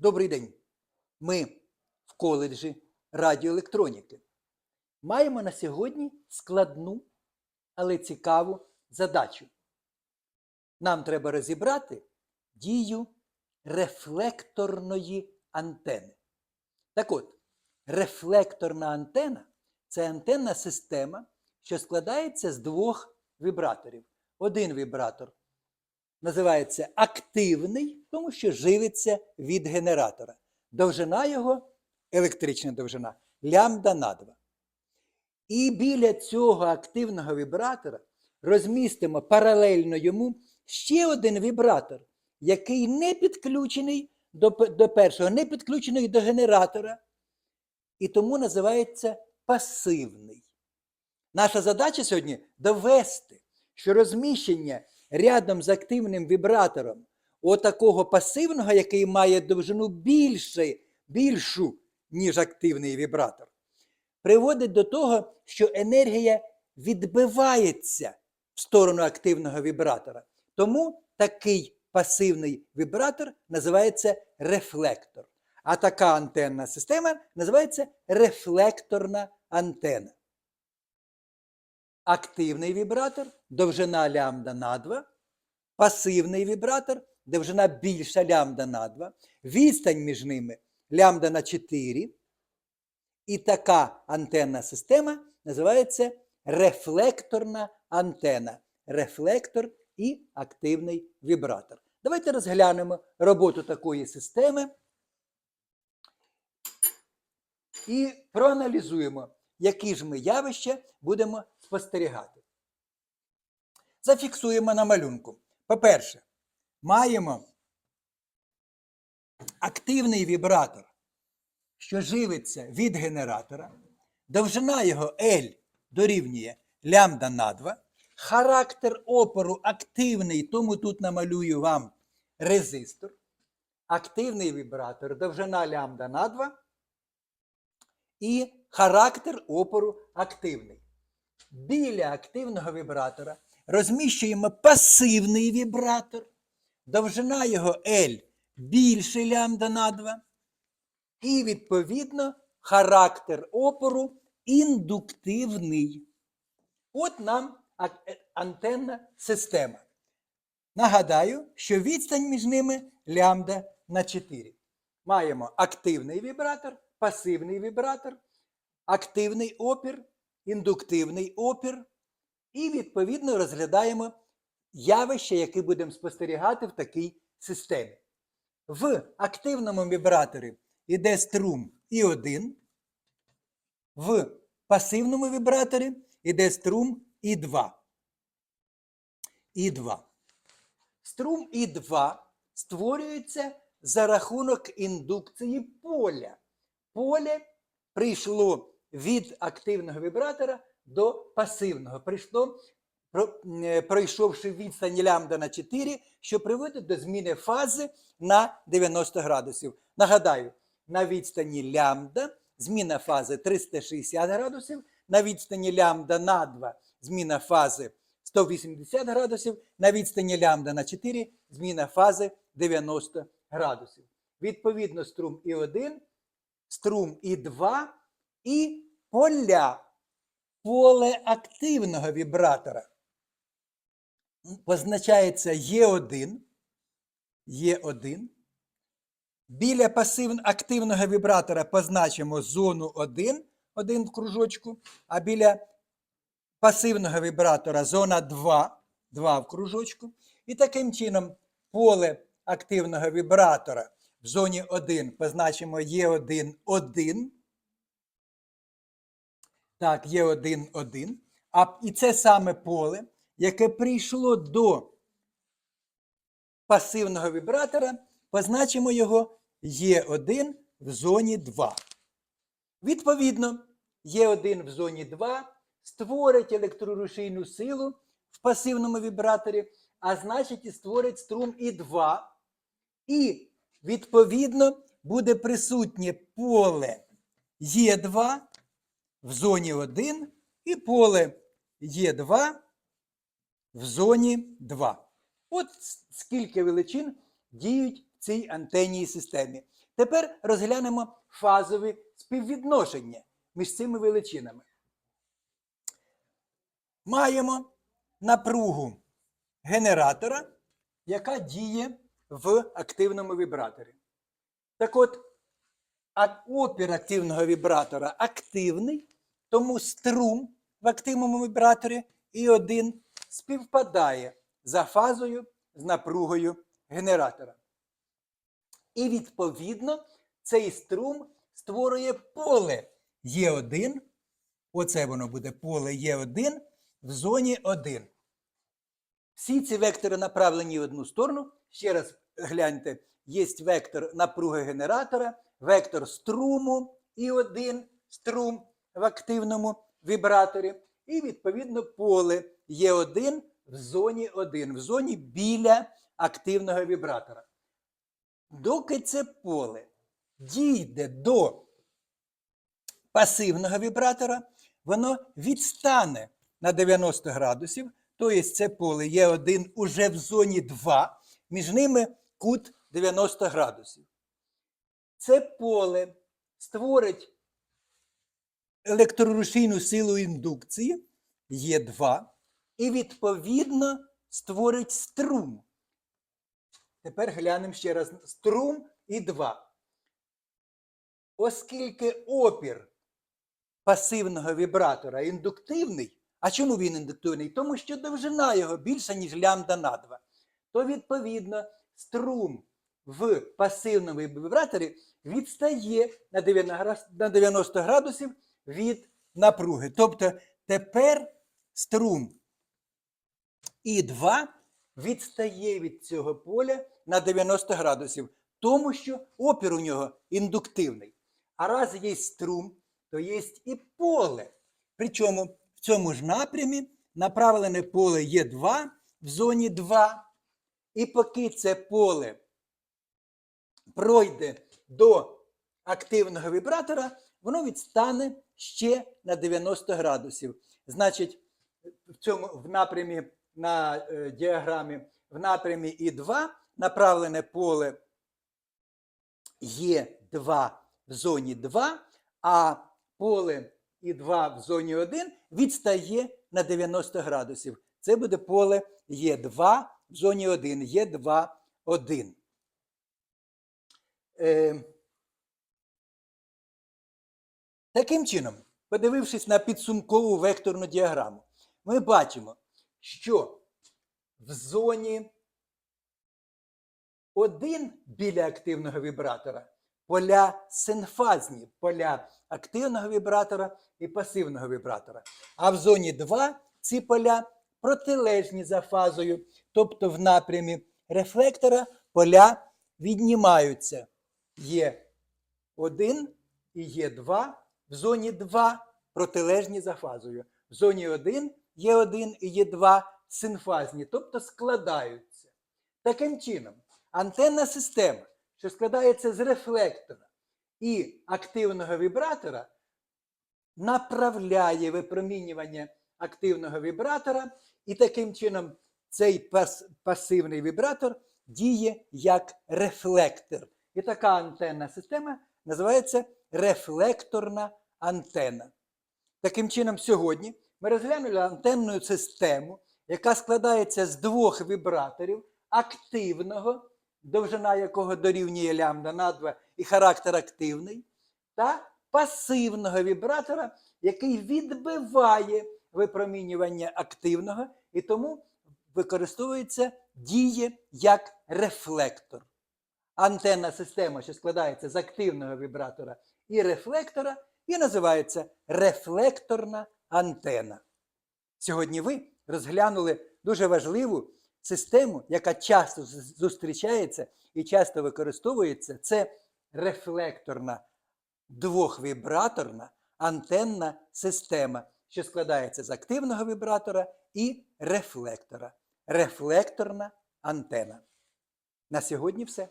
Добрий день. Ми в коледжі радіоелектроніки маємо на сьогодні складну, але цікаву задачу. Нам треба розібрати дію рефлекторної антени. Так от, рефлекторна антена це антенна система, що складається з двох вібраторів. Один вібратор називається активний, тому що живиться від генератора. Довжина його, електрична довжина, лямбда на 2. І біля цього активного вібратора розмістимо паралельно йому ще один вібратор, який не підключений до, до першого, не підключений до генератора, і тому називається пасивний. Наша задача сьогодні довести, що розміщення рядом з активним вібратором отакого пасивного, який має довжину більше, більшу, ніж активний вібратор, приводить до того, що енергія відбивається в сторону активного вібратора. Тому такий пасивний вібратор називається рефлектор. А така антенна система називається рефлекторна антена. Активний вібратор довжина лямбда на 2, пасивний вібратор довжина більша лямбда на 2, відстань між ними лямбда на 4. І така антенна система називається рефлекторна антена. Рефлектор і активний вібратор. Давайте розглянемо роботу такої системи і проаналізуємо, які ж ми явища будемо спостерігати. Зафіксуємо на малюнку. По-перше, маємо активний вібратор, що живиться від генератора. Довжина його L дорівнює лямбда на 2. Характер опору активний, тому тут намалюю вам резистор. Активний вібратор, довжина лямбда на 2 і характер опору активний. Біля активного вібратора розміщуємо пасивний вібратор, довжина його L більше лямбда на 2, і, відповідно, характер опору індуктивний. От нам е, антенна система. Нагадаю, що відстань між ними лямбда на 4. Маємо активний вібратор, пасивний вібратор, активний опір, індуктивний опір. І, відповідно, розглядаємо явища, які будемо спостерігати в такій системі. В активному вібраторі йде струм І1, в пасивному вібраторі йде струм І2. І2. Струм І2 створюється за рахунок індукції поля. Поле прийшло від активного вібратора до пасивного. Прийшло, е, пройшовши відстань лямбда на 4, що приводить до зміни фази на 90 градусів. Нагадаю, на відстані лямбда зміна фази 360 градусів, на відстані лямбда на 2 зміна фази 180 градусів, на відстані лямбда на 4 зміна фази 90 градусів. Відповідно, струм І1, струм І2 і поля поле активного вібратора позначається Е1, Е1. Біля пасивно активного вібратора позначимо зону 1, 1 в кружочку, а біля пасивного вібратора зона 2, 2 в кружочку. І таким чином поле активного вібратора в зоні 1 позначимо Е1, 1. Так, Е1, 1. А і це саме поле, яке прийшло до пасивного вібратора, позначимо його Е1 в зоні 2. Відповідно, Е1 в зоні 2 створить електрорушійну силу в пасивному вібраторі, а значить і створить струм І2. І, відповідно, буде присутнє поле Е2 в зоні 1 і поле Е2 в зоні 2. От скільки величин діють в цій антенній системі. Тепер розглянемо фазові співвідношення між цими величинами. Маємо напругу генератора, яка діє в активному вібраторі. Так от, а опір вібратора активний, тому струм в активному вібраторі і один співпадає за фазою з напругою генератора. І відповідно цей струм створює поле Е1. Оце воно буде поле Е1 в зоні 1. Всі ці вектори направлені в одну сторону. Ще раз гляньте, є вектор напруги генератора, вектор струму і один струм в активному вібраторі. І відповідно поле Е1 в зоні 1, в зоні біля активного вібратора. Доки це поле дійде до пасивного вібратора, воно відстане на 90 градусів, тобто це поле Е1 уже в зоні 2, між ними кут 90 градусів. Це поле створить електрорушійну силу індукції Е2 і відповідно створить струм. Тепер глянемо ще раз струм і 2. Оскільки опір пасивного вібратора індуктивний, а чому він індуктивний? Тому що довжина його більша, ніж лямбда на 2. То, відповідно, струм в пасивному вібраторі відстає на 90 градусів від напруги. Тобто тепер струм І2 відстає від цього поля на 90 градусів, тому що опір у нього індуктивний. А раз є струм, то є і поле. Причому в цьому ж напрямі направлене поле Е2 в зоні 2. І поки це поле пройде до активного вібратора, воно відстане ще на 90 градусів. Значить, в цьому в напрямі на е, діаграмі в напрямі І2 направлене поле Є2 в зоні 2, а поле І2 в зоні 1 відстає на 90 градусів. Це буде поле Є2 в зоні 1, Є2, 1. Е, таким чином, подивившись на підсумкову векторну діаграму, ми бачимо, що в зоні 1 біля активного вібратора поля синфазні, поля активного вібратора і пасивного вібратора. А в зоні 2 ці поля протилежні за фазою, тобто в напрямі рефлектора поля віднімаються. Є 1 і є 2 в зоні 2 протилежні за фазою. В зоні 1 є 1 і є 2 синфазні, тобто складаються. Таким чином, антенна система, що складається з рефлектора і активного вібратора, направляє випромінювання активного вібратора, і таким чином цей пас пасивний вібратор діє як рефлектор. І така антенна система називається рефлекторна антенна. Таким чином, сьогодні ми розглянули антенну систему, яка складається з двох вібраторів активного, довжина якого дорівнює лямбда на 2 і характер активний, та пасивного вібратора, який відбиває випромінювання активного і тому використовується діє як рефлектор. Антенна система, що складається з активного вібратора і рефлектора, і називається рефлекторна антена. Сьогодні ви розглянули дуже важливу систему, яка часто зустрічається і часто використовується. Це рефлекторна двохвібраторна антенна система, що складається з активного вібратора і рефлектора. Рефлекторна антена. На сьогодні все.